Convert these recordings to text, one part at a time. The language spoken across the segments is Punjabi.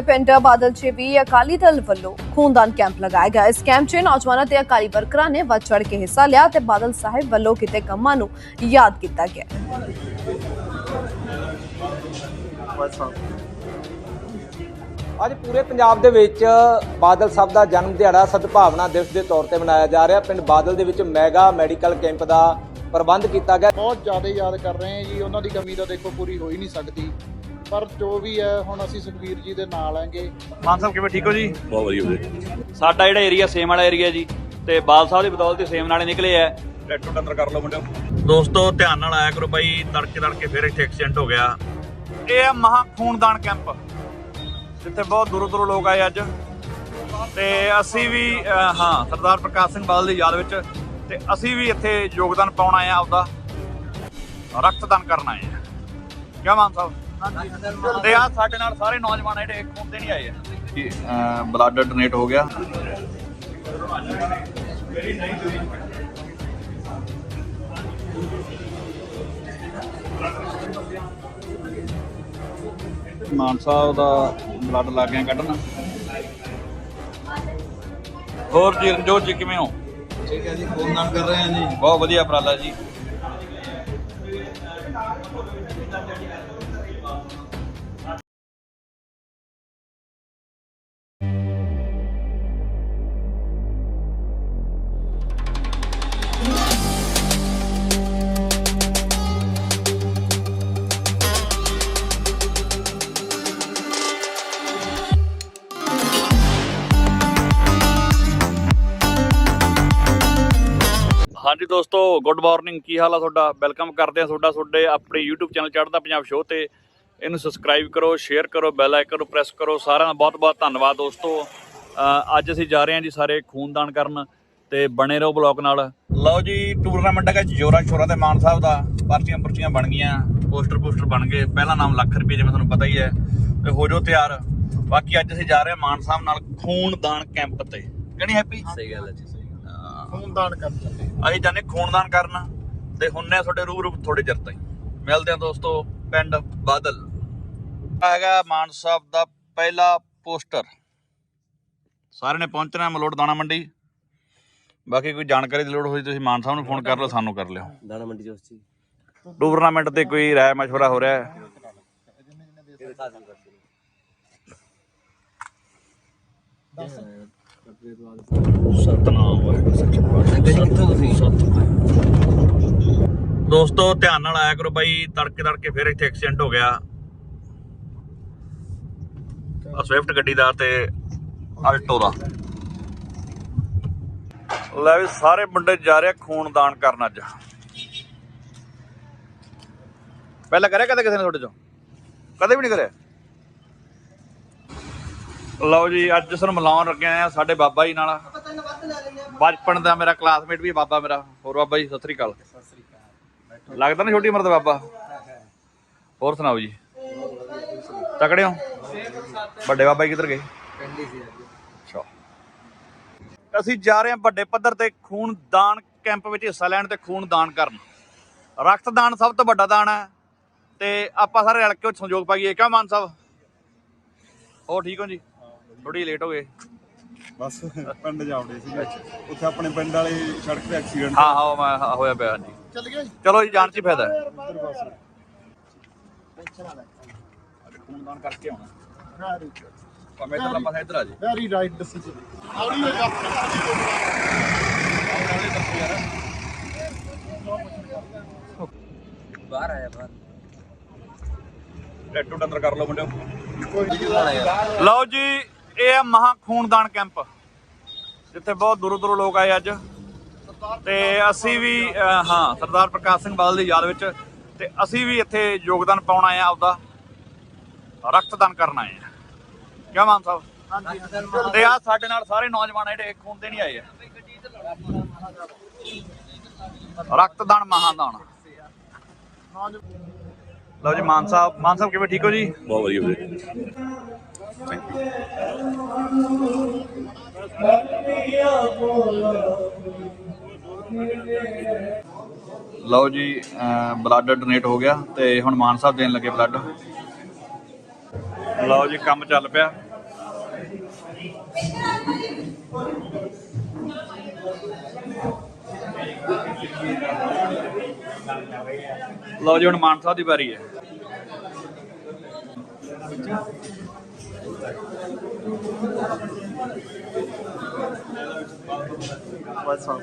ਤੇ ਪਿੰਡ ਬਾਦਲ 'ਚ ਵੀ ਅਕਾਲੀ ਦਲ ਵੱਲੋਂ ਖੂਨਦਾਨ ਕੈਂਪ ਲਗਾਇਆ ਗਿਆ ਇਸ ਕੈਂਪ 'ਚ ਨੌਜਵਾਨਾਂ ਤੇ ਅਕਾਲੀ ਵਰਕਰਾਂ ਨੇ ਵੱਧ ਚੜ੍ਹ ਕੇ ਹਿੱਸਾ ਲਿਆ ਤੇ ਬਾਦਲ ਸਾਹਿਬ ਵੱਲੋਂ ਕੀਤੇ ਕੰਮਾਂ ਨੂੰ ਯਾਦ ਕੀਤਾ ਗਿਆ। ਅੱਜ ਪੂਰੇ ਪੰਜਾਬ ਦੇ ਵਿੱਚ ਬਾਦਲ ਸਾਹਿਬ ਦਾ ਜਨਮ ਦਿਹਾੜਾ ਸਦਭਾਵਨਾ ਦਿਵਸ ਦੇ ਤੌਰ ਤੇ ਮਨਾਇਆ ਜਾ ਰਿਹਾ। ਪਿੰਡ ਬਾਦਲ ਦੇ ਵਿੱਚ ਮੈਗਾ ਮੈਡੀਕਲ ਕੈਂਪ ਦਾ ਪ੍ਰਬੰਧ ਕੀਤਾ ਗਿਆ। ਬਹੁਤ ਜ਼ਿਆਦਾ ਯਾਦ ਕਰ ਰਹੇ ਹਾਂ ਜੀ। ਉਹਨਾਂ ਦੀ ਕਮੀ ਤਾਂ ਦੇਖੋ ਪੂਰੀ ਹੋ ਹੀ ਨਹੀਂ ਸਕਦੀ। ਪਰ ਜੋ ਵੀ ਹੈ ਹੁਣ ਅਸੀਂ ਸੁਖਵੀਰ ਜੀ ਦੇ ਨਾਲ ਆਂਗੇ ਮਾਨ ਸਾਹਿਬ ਕਿਵੇਂ ਠੀਕ ਹੋ ਜੀ? ਬਹੁਤ ਵਧੀਆ ਵੀਰੇ ਸਾਡਾ ਜਿਹੜਾ ਏਰੀਆ ਸੇਮ ਵਾਲਾ ਏਰੀਆ ਜੀ ਤੇ ਬਾਲ ਸਾਹਿਬ ਦੀ ਬਦੌਲਤ ਸੇਮ ਨਾਲੇ ਨਿਕਲੇ ਆ। ਟਰੈਕਟਰ ਅੰਦਰ ਕਰ ਲਓ ਮੁੰਡਿਓ। ਦੋਸਤੋ ਧਿਆਨ ਨਾਲ ਆਇਆ ਕਰੋ ਬਾਈ ਤੜਕੇ ਤੜਕੇ ਫਿਰ ਇੱਥੇ ਐਕਸੀਡੈਂਟ ਹੋ ਗਿਆ। ਇਹ ਆ ਮਹਾ ਖੂਨਦਾਨ ਕੈਂਪ ਜਿੱਥੇ ਬਹੁਤ ਦੂਰੋਂ ਦੂਰੋਂ ਲੋਕ ਆਏ ਅੱਜ। ਤੇ ਅਸੀਂ ਵੀ ਹਾਂ ਸਰਦਾਰ ਪ੍ਰਕਾਸ਼ ਸਿੰਘ ਬਾਦਲ ਦੀ ਯਾਦ ਵਿੱਚ ਤੇ ਅਸੀਂ ਵੀ ਇੱਥੇ ਯੋਗਦਾਨ ਪਾਉਣ ਆਏ ਆ ਆਪਦਾ। ਰਕਤਦਾਨ ਕਰਨ ਆਏ ਆ। ਕਿਆ ਮਾਨ ਸਾਹਿਬ? ਤੇ ਆ ਸਾਡੇ ਨਾਲ ਸਾਰੇ ਨੌਜਵਾਨ ਆ ਜਿਹੜੇ ਖੂਨ ਦੇਣ ਆਏ। ਆ ਬਲੱਡ ਡੋਨੇਟ ਹੋ ਗਿਆ। ਮਾਨ ਸਾਹਿਬ ਦਾ ਬਲੱਡ ਲੱਗ ਗਿਆ ਕੱਢਣ। ਹੋਰ ਜੀ ਰਣਜੋਤ ਜੀ ਕਿਵੇਂ ਹੋ? ਠੀਕ ਹੈ ਜੀ ਫੋਨ ਨਾਲ ਕਰ ਰਹੇ ਹਾਂ ਜੀ। ਬਹੁਤ ਵਧੀਆ ਉਪਰਾਲਾ ਜੀ। ਹਾਂਜੀ ਦੋਸਤੋ ਗੁੱਡ ਮਾਰਨਿੰਗ ਕੀ ਹਾਲ ਆ ਤੁਹਾਡਾ? ਵੈਲਕਮ ਕਰਦੇ ਆ ਤੁਹਾਡਾ ਤੁਹਾਡੇ ਆਪਣੇ YouTube ਚੈਨਲ ਚੜ੍ਹਦਾ ਪੰਜਾਬ ਸ਼ੋਅ ਤੇ। ਇਹਨੂੰ ਸਬਸਕ੍ਰਾਈਬ ਕਰੋ ਸ਼ੇਅਰ ਕਰੋ ਬੈਲ ਆਈਕਨ ਨੂੰ ਪ੍ਰੈਸ ਕਰੋ। ਸਾਰਿਆਂ ਦਾ ਬਹੁਤ ਬਹੁਤ ਧੰਨਵਾਦ ਦੋਸਤੋ। ਅੱਜ ਅਸੀਂ ਜਾ ਰਹੇ ਹਾਂ ਜੀ ਸਾਰੇ ਖੂਨਦਾਨ ਕਰਨ ਤੇ ਬਣੇ ਰਹੋ ਬਲੌਗ ਨਾਲ। ਲਓ ਜੀ ਟੂਰਨਾਮੈਂਟ ਹੈਗਾ ਜੋਰਾ ਸ਼ੋਰਾ ਤੇ ਮਾਨ ਸਾਹਿਬ ਦਾ। ਪਰਚੀਆਂ ਪਰਚੀਆਂ ਬਣ ਗਈਆਂ ਪੋਸਟਰ ਪੋਸਟਰ ਬਣ ਗਏ। ਪਹਿਲਾ ਨਾਮ ਲੱਖ ਰੁਪਏ ਜਿਵੇਂ ਤੁਹਾਨੂੰ ਪਤਾ ਹੀ ਹੈ। ਤੇ ਹੋ ਜਾਓ ਤਿਆਰ। ਬਾਕੀ ਅੱਜ ਅਸੀਂ ਜਾ ਰਹੇ ਹਾਂ ਮਾਨ ਸਾਹਿਬ ਨਾਲ ਖੂਨਦਾਨ ਕੈਂਪ ਤੇ। ਕਿਹੜੀ ਹੈਪੀ ਸਹੀ ਗੱਲ ਹੈ ਜੀ ਖੂਨਦਾਨ ਕਰ ਚੱਲੇ ਅਸੀਂ ਜਾਣੇ ਖੂਨਦਾਨ ਕਰਨ ਤੇ ਹੁੰਨੇ ਤੁਹਾਡੇ ਰੂਬਰੂ ਥੋੜੇ ਚਿਰ ਤਾਈਂ। ਮਿਲਦੇ ਆ ਦੋਸਤੋ ਪਿੰਡ ਬਾਦਲ। ਹੈਗਾ ਮਾਨ ਸਾਹਿਬ ਦਾ ਪਹਿਲਾ ਪੋਸਟਰ। ਸਾਰਿਆਂ ਨੇ ਪਹੁੰਚਣਾ ਹੈ ਮਲੋੜ ਦਾਣਾ ਮੰਡੀ। ਬਾਕੀ ਕੋਈ ਜਾਣਕਾਰੀ ਦੀ ਲੋੜ ਹੋਈ ਤੁਸੀਂ ਮਾਨ ਸਾਹਿਬ ਨੂੰ ਫੋਨ ਕਰ ਲਓ ਸਾਨੂੰ ਕਰ ਲਿਓ। ਦਾਣਾ ਮੰਡੀ ਜੋਸ ਜੀ ਟੂਰਨਾਮੈਂਟ ਤੇ ਕੋਈ ਰਾਏ ਮਸ਼ਵਰਾ ਹੋ ਰਿਹਾ ਹੈ? ਸਤਨਾਮ ਵਾਹਿਗੁਰੂ ਸੱਚਾ ਕਿੱਥੋਂ ਤੁਸੀਂ ਦੋਸਤੋ, ਧਿਆਨ ਨਾਲ ਆਇਆ ਕਰੋ ਬਾਈ, ਤੜਕੇ ਤੜਕੇ ਫਿਰ ਇੱਥੇ ਐਕਸੀਡੈਂਟ ਹੋ ਗਿਆ। ਆ ਸਵਿਫਟ ਗੱਡੀ ਦਾ ਤੇ ਆਲਟੋ ਦਾ। ਲੈ ਵੀ ਸਾਰੇ ਮੁੰਡੇ ਜਾ ਰਹੇ ਆ ਖੂਨਦਾਨ ਕਰਨ ਅੱਜ। ਪਹਿਲਾਂ ਕਰਿਆ ਕਦੇ ਕਿਸੇ ਨੇ ਤੁਹਾਡੇ ਚੋਂ? ਕਦੇ ਵੀ ਨਹੀਂ ਕਰਿਆ? ਲਓ ਜੀ, ਅੱਜ ਸਾਨੂੰ ਮਿਲਾਉਣ ਲੱਗੇ ਆ ਸਾਡੇ ਬਾਬਾ ਜੀ ਨਾਲ। ਬਚਪਨ ਦਾ ਮੇਰਾ ਕਲਾਸਮੇਟ ਵੀ ਬਾਬਾ ਮੇਰਾ। ਹੋਰ ਬਾਬਾ ਜੀ, ਸਤਿ ਸ੍ਰੀ ਅਕਾਲ। ਲੱਗਦਾ ਨਾ ਛੋਟੀ ਉਮਰ ਦਾ ਬਾਬਾ? ਹੋਰ ਸੁਣਾਓ ਜੀ। ਤਕੜੇ ਹੋ? ਵੱਡੇ ਬਾਬਾ ਜੀ ਕਿੱਧਰ ਗਏ? ਅੱਛਾ। ਅਸੀਂ ਜਾ ਰਹੇ ਹਾਂ ਵੱਡੇ ਪੱਧਰ ਤੇ ਖੂਨਦਾਨ ਕੈਂਪ ਵਿੱਚ, ਹਿੱਸਾ ਲੈਣ ਤੇ ਖੂਨਦਾਨ ਕਰਨ। ਰਕਤਦਾਨ ਸਭ ਤੋਂ ਵੱਡਾ ਦਾਨ ਹੈ। ਤੇ ਆਪਾਂ ਸਾਰੇ ਰਲ ਕੇ ਸੰਯੋਗ ਪਾਈਏ। ਕਿਉਂ ਮਾਨ ਸਾਹਿਬ? ਹੋਰ ਠੀਕ ਹੋ ਜੀ? ਥੋੜੀ ਲੇਟ ਹੋ ਗਏ। ਬਸ ਪਿੰਡ ਜਾਵੜੇ ਸੀਗੇ ਉੱਥੇ ਆਪਣੇ ਪਿੰਡ ਵਾਲੇ ਸੜਕ ਤੇ ਐਕਸੀਡੈਂਟ ਹਾਂ ਹਾਂ ਮੈਂ ਹਾਂ, ਹੋਇਆ ਪਿਆ ਹਾਂਜੀ। ਚੱਲ ਗਿਆ ਜੀ ਚਲੋ ਜੀ ਜਾਣ ਚ ਹੀ ਫਾਇਦਾ। ਹੈ ਬਸ ਖੂਨਦਾਨ ਕਰਕੇ ਆਉਣਾ ਵੈਰੀ ਭਾਵੇਂ ਇੱਧਰ ਆਪਾਂ ਇੱਧਰ ਆ ਜੀ। ਵੈਰੀ ਰਾਈਟ ਡਿਸੀਜਨ ਆਉਣੀ ਹੋਈ ਬਾਹਰ ਆਇਆ ਬਾਹਰ। ਟੈਟੂ ਅੰਦਰ ਕਰ ਲਓ ਮੁੰਡਿਓ। ਲਓ ਜੀ ਇਹ ਆ ਮਹਾ ਖੂਨਦਾਨ ਕੈਂਪ ਜਿੱਥੇ ਬਹੁਤ ਦੂਰੋਂ ਦੂਰੋਂ ਲੋਕ ਆਏ ਅੱਜ। ਤੇ ਅਸੀਂ ਵੀ ਹਾਂ ਸਰਦਾਰ ਪ੍ਰਕਾਸ਼ ਸਿੰਘ ਬਾਦਲ ਦੀ ਯਾਦ ਵਿੱਚ ਤੇ ਅਸੀਂ ਵੀ ਇੱਥੇ ਯੋਗਦਾਨ ਪਾਉਣ ਆਏ ਆ ਆਪਦਾ। ਰਕਤਦਾਨ ਕਰਨ ਆਏ ਆ। ਕਿਆ ਮਾਨ ਸਾਹਿਬ? ਹਾਂਜੀ। ਤੇ ਆ ਸਾਡੇ ਨਾਲ ਸਾਰੇ ਨੌਜਵਾਨ ਆ ਜਿਹੜੇ ਖੂਨ ਦੇਣ ਆਏ ਆ। ਰਕਤਦਾਨ ਮਹਾਦਾਨ। ਲਓ ਜੀ ਮਾਨ ਸਾਹਿਬ ਮਾਨ ਸਾਹਿਬ ਕਿਵੇਂ ਠੀਕ ਹੋ ਜੀ? ਬਹੁਤ ਵਧੀਆ ਵੀਰੇ ਲਓ ਜੀ ਬਲੱਡ ਡੋਨੇਟ ਹੋ ਗਿਆ ਤੇ ਹੁਣ ਮਾਨ ਸਾਹਿਬ ਦੇਣ ਲੱਗੇ ਬਲੱਡ ਲਓ ਜੀ, ਕੰਮ ਚੱਲ ਪਿਆ। ਲਓ ਜੀ, ਹੁਣ ਮਾਨ ਸਾਹਿਬ ਦੀ ਵਾਰੀ ਹੈ। What's up?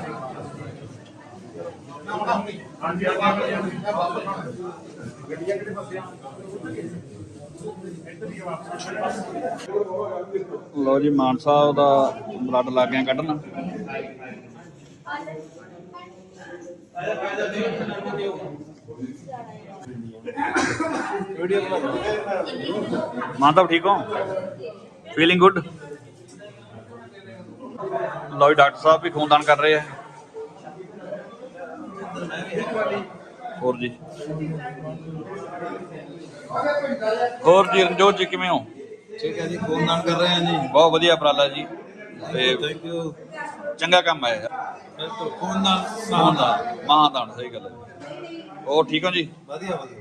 ਲਓ ਜੀ ਮਾਨ ਸਾਹਿਬ ਦਾ ਬਲੱਡ ਲੱਗ ਗਿਆ ਕੱਢਣ। ਮਾਨ ਸਾਹਿਬ ਠੀਕ ਹੋ? ਫੀਲਿੰਗ ਗੁੱਡ ਲਓ ਜੀ ਡਾਕਟਰ ਸਾਹਿਬ ਵੀ ਖੂਨਦਾਨ ਕਰ ਰਹੇ ਆ। ਹੋਰ ਜੀ। ਹੋਰ ਜੀ ਰਣਜੋਤ ਜੀ ਕਿਵੇਂ ਹੋ? ਠੀਕ ਹੈ ਜੀ ਖੂਨਦਾਨ ਕਰ ਰਹੇ ਹਾਂ ਜੀ। ਬਹੁਤ ਵਧੀਆ ਉਪਰਾਲਾ ਜੀ। ਤੇ ਥੈਂਕ ਯੂ ਚੰਗਾ ਕੰਮ ਹੈ ਬਿਲਕੁਲ ਮਹਾਦਾਨ ਸਹੀ ਗੱਲ ਹੈ। ਹੋਰ ਠੀਕ ਹੋ ਜੀ? ਵਧੀਆ ਵਧੀਆ।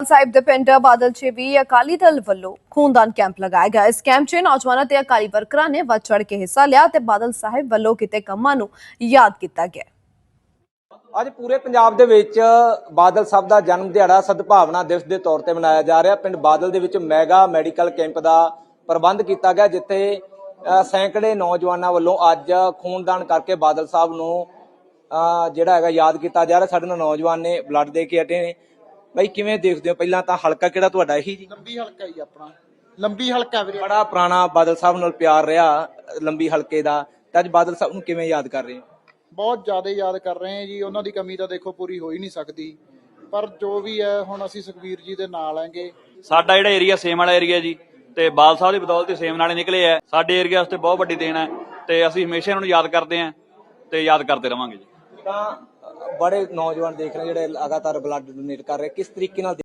ਸਾਹਿਬ ਦੇ ਪਿੰਡ ਬਾਦਲ 'ਚ ਵੀ ਅਕਾਲੀ ਦਲ ਵੱਲੋਂ ਖੂਨਦਾਨ ਕੈਂਪ ਲਗਾਇਆ ਗਿਆ। ਇਸ ਕੈਂਪ 'ਚ ਨੌਜਵਾਨਾਂ ਤੇ ਅਕਾਲੀ ਵਰਕਰਾਂ ਨੇ ਵੱਧ ਚੜ ਕੇ ਹਿੱਸਾ ਲਿਆ ਤੇ ਬਾਦਲ ਸਾਹਿਬ ਵੱਲੋਂ ਕੀਤੇ ਕੰਮਾਂ ਨੂੰ ਯਾਦ ਕੀਤਾ ਗਿਆ। ਅੱਜ ਪੂਰੇ ਪੰਜਾਬ ਦੇ ਵਿੱਚ ਬਾਦਲ ਸਾਹਿਬ ਦਾ ਜਨਮ ਦਿਹਾੜਾ ਸਦਭਾਵਨਾ ਦਿਵਸ ਦੇ ਤੌਰ ਤੇ ਮਨਾਇਆ ਜਾ ਰਿਹਾ। ਪਿੰਡ ਬਾਦਲ ਦੇ ਵਿੱਚ ਮੈਗਾ ਮੈਡੀਕਲ ਕੈਂਪ ਦਾ ਪ੍ਰਬੰਧ ਕੀਤਾ ਗਿਆ ਜਿੱਥੇ ਸੈਂਕੜੇ ਨੌਜਵਾਨਾਂ ਵੱਲੋਂ ਅੱਜ ਖੂਨਦਾਨ ਕਰਕੇ ਬਾਦਲ ਸਾਹਿਬ ਨੂੰ ਜਿਹੜਾ ਹੈਗਾ ਯਾਦ ਕੀਤਾ ਜਾ ਰਿਹਾ ਸਾਡੇ ਨਾਲ ਨੌਜਵਾਨ ਨੇ ਬਲੱਡ ਦੇ ਕੇ ਹਟੇ ਨੇ। ਬਈ ਕਿਵੇਂ ਦੇਖਦੇ ਹੋ? ਪਹਿਲਾਂ ਤਾਂ ਹਲਕਾ ਕਿਹੜਾ ਤੁਹਾਡਾ ਇਹੀ ਜੀ? ਲੰਬੀ ਹਲਕਾ ਹੀ ਆਪਣਾ। ਲੰਬੀ ਹਲਕਾ ਵੀਰੇ। ਬੜਾ ਪੁਰਾਣਾ ਬਾਦਲ ਸਾਹਿਬ ਨਾਲ ਪਿਆਰ ਰਿਹਾ ਲੰਬੀ ਹਲਕੇ ਦਾ। ਤੇ ਅੱਜ ਬਾਦਲ ਸਾਹਿਬ ਨੂੰ ਕਿਵੇਂ ਯਾਦ ਕਰ ਰਹੇ ਹੋ? ਬਹੁਤ ਜ਼ਿਆਦਾ ਯਾਦ ਕਰ ਰਹੇ ਹਾਂ ਜੀ। ਉਹਨਾਂ ਦੀ ਕਮੀ ਤਾਂ ਦੇਖੋ ਪੂਰੀ ਹੋ ਹੀ ਨਹੀਂ ਸਕਦੀ। ਪਰ ਜੋ ਵੀ ਹੈ ਹੁਣ ਅਸੀਂ ਸੁਖਵੀਰ ਜੀ ਦੇ ਨਾਲ ਆਂਗੇ ਸਾਡਾ ਜਿਹੜਾ ਏਰੀਆ ਸੇਮ ਵਾਲਾ ਏਰੀਆ ਜੀ ਤੇ ਬਾਲ ਸਾਹਿਬ ਦੀ ਬਦੌਲਤ ਹੀ ਸੇਮ ਨਾਲੇ ਨਿਕਲੇ ਆ। ਸਾਡੇ ਏਰੀਆ ਵਾਸਤੇ ਬਹੁਤ ਵੱਡੀ ਦੇਣ ਹੈ ਤੇ ਅਸੀਂ ਹਮੇਸ਼ਾ ਇਹਨਾਂ ਨੂੰ ਯਾਦ ਕਰਦੇ ਆਂ ਤੇ ਯਾਦ ਕਰਦੇ ਰਵਾਂਗੇ ਜੀ। ਤਾਂ ਬੜੇ ਨੌਜਵਾਨ ਦੇਖ ਰਹੇ ਜਿਹੜੇ ਲਗਾਤਾਰ ਬਲੱਡ ਡੋਨੇਟ ਕਰ ਰਹੇ। ਕਿਸ ਤਰੀਕੇ ਨਾਲ